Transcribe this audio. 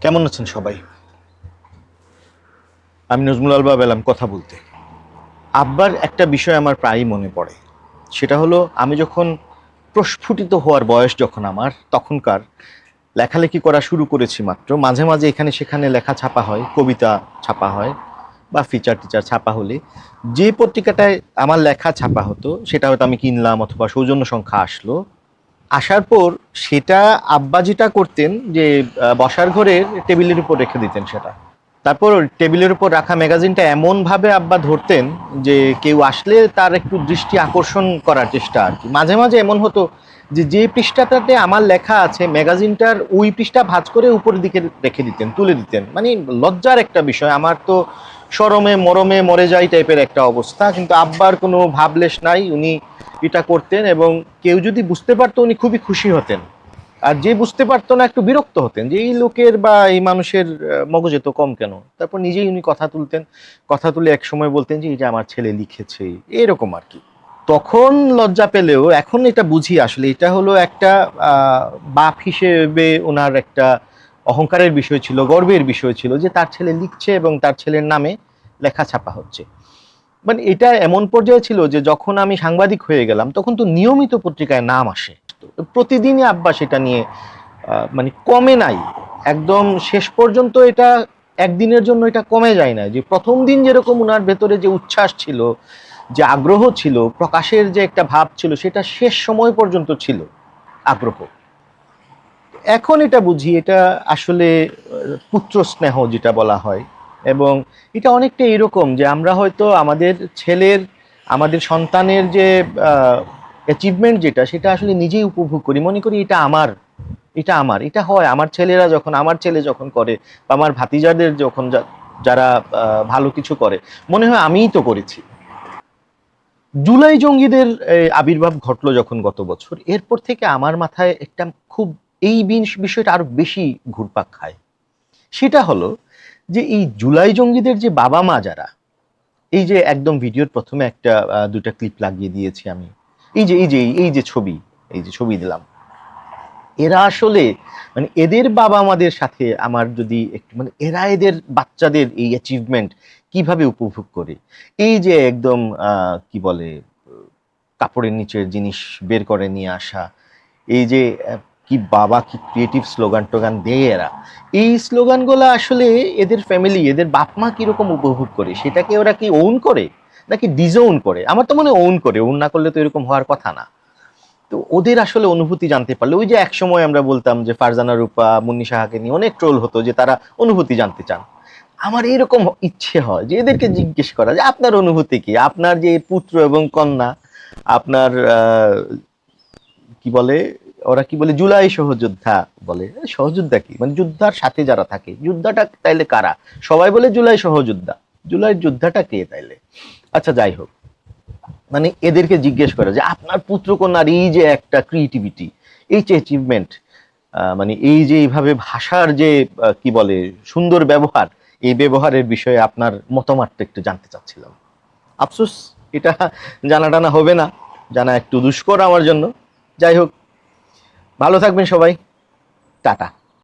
কেমন আছেন সবাই? আমি নজমুল আলবা এলাম কথা বলতে। আব্বার একটা বিষয় আমার প্রায়ই মনে পড়ে। সেটা হলো, আমি যখন প্রস্ফুটিত হওয়ার বয়স যখন আমার, তখনকার লেখালেখি করা শুরু করেছি মাত্র। মাঝে মাঝে এখানে সেখানে লেখা ছাপা হয়, কবিতা ছাপা হয়। বা ফিচার টিচার ছাপা হলে, যে পত্রিকাটায় আমার লেখা ছাপা হতো, সেটা হয়তো আমি কিনলাম অথবা সৌজন্য সংখ্যা আসলো। আসার পর সেটা আব্বা যেটা করতেন যে বসার ঘরের টেবিলের উপর রেখে দিতেন সেটা। তারপর টেবিলের উপর রাখা ম্যাগাজিনটা এমনভাবে আব্বা ধরতেন যে, কেউ আসলে তার একটু দৃষ্টি আকর্ষণ করার চেষ্টা আর কি। মাঝে মাঝে এমন হতো যে যে পৃষ্ঠাটাতে আমার লেখা আছে, ম্যাগাজিনটার ওই পৃষ্ঠা ভাঁজ করে উপরের দিকে রেখে দিতেন, তুলে দিতেন। মানে লজ্জার একটা বিষয়। আমার তো সরমে, মরমে মরে যাই টাইপের একটা অবস্থা। কিন্তু আব্বার কোনো ভাবলেশ নাই, উনি এটা করতেন এবং কেউ যদি বুঝতে পারতো উনি খুবই খুশি হতেন। আর যে বুঝতে পারতো না, একটু বিরক্ত হতেন যে, এই লোকের বা এই মানুষের মগজে তো কম কেন? তারপর নিজেই উনি কথা তুলতেন। কথা তুলে এক সময় বলতেন যে এটা আমার ছেলে লিখেছে। এরকম আর কি। তখন লজ্জা পেলেও এখন এটা বুঝি আসলে, এটা হলো একটা বাপ হিসেবে ওনার একটা অহংকারের বিষয় ছিল, গর্বের বিষয় ছিল যে, তার ছেলে লিখছে এবং তার ছেলের নামে লেখা ছাপা হচ্ছে। মানে এটা এমন পর্যায়ে ছিল যে যখন আমি সাংবাদিক হয়ে গেলাম, তখন তো নিয়মিত পত্রিকায় নাম আসে। প্রতিদিনই আব্বা সেটা নিয়ে মানে কমে নাই। একদম শেষ পর্যন্ত এটা একদিনের জন্য এটা কমে যায় না যে প্রথম দিন যেরকম ওনার ভেতরে যে উচ্ছ্বাস ছিল, যে আগ্রহ ছিল, প্রকাশের যে একটা ভাব ছিল, সেটা শেষ সময় পর্যন্ত ছিল আগ্রহ। এখন এটা বুঝি এটা আসলে পুত্র স্নেহ যেটা বলা হয়। এবং এটা অনেকটা এরকম যে আমরা হয়তো আমাদের ছেলের, আমাদের সন্তানের যে অ্যাচিভমেন্ট যেটা, সেটা আসলে নিজেই উপভোগ করি। মনে করি এটা আমার এটা আমার, এটা হয়। আমার ছেলেরা যখন, আমার ছেলে যখন করে বা আমার ভাতিজাদের যখন যারা ভালো কিছু করে, মনে হয় আমিই তো করেছি। জুলাই জঙ্গিদের আবির্ভাব ঘটলো যখন গত বছর, এরপর থেকে আমার মাথায় একটা খুব, এই বিষয়টা আরও বেশি ঘুরপাক খায়। সেটা হলো যে এই জুলাই জঙ্গিদের যে বাবা মা যারা, এই যে একদম ভিডিওর প্রথমে একটা দুটা ক্লিপ লাগিয়ে দিয়েছি আমি। এই যে এই যে এই যে ছবি, এই যে ছবি দিলাম। এরা আসলে মানে এদের বাবা মাদের সাথে আমার যদি একটু মানে এরা এদের বাচ্চাদের এই অ্যাচিভমেন্ট কীভাবে উপভোগ করে? এই যে একদম কি বলে, কাপড়ের নিচের জিনিস বের করে নিয়ে আসা, এই যে কি বাবা, কি ক্রিয়েটিভ স্লোগান টোগান দেয় এরা। এই স্লোগানগুলো আসলে এদের ফ্যামিলি এদের বাপ মা কীরকম উপভোগ করে? সেটাকে ওরা কি ওন করে? নাকি ডিজোন করে? আমার তো মনে ওন করে ওন না করলে তো এরকম হওয়ার কথা না। তো ওদের আসলে অনুভূতি জানতে পারলে, ওই যে এক সময় আমরা বলতাম যে ফারজানা রূপা, মুন্নি সাহাকে নিয়ে অনেক ট্রোল হতো যে তারা অনুভূতি জানতে চান। আমার এরকম ইচ্ছে হয় যে এদেরকে জিজ্ঞেস করা যে আপনার অনুভূতি কি? আপনার যে পুত্র এবং কন্যা, আপনার কি বলে? ওরা কি বলে, জুলাই সহযোদ্ধা বলে। সহযোদ্ধা কি? মানে যোদ্ধার সাথে যারা থাকে। যোদ্ধাটা তাইলে কারা? সবাই বলে জুলাই সহযোদ্ধা। জুলাই যোদ্ধাটা কে তাইলে? আচ্ছা যাই হোক। মানে এদেরকে জিজ্ঞেস করে যে, আপনার পুত্র কন্যার এই যে একটা ক্রিয়েটিভিটি এই যে অ্যাচিভমেন্ট মানে এই যে এইভাবে ভাষার যে কি বলে, সুন্দর ব্যবহার, এই ব্যবহারের বিষয়ে আপনার মতামতটা একটু জানতে চাচ্ছিলাম। আফসোস, এটা জানা টানা হবে না। জানা একটু দুষ্কর আমার জন্য। যাই হোক ভালো থাকবেন সবাই। টাটা।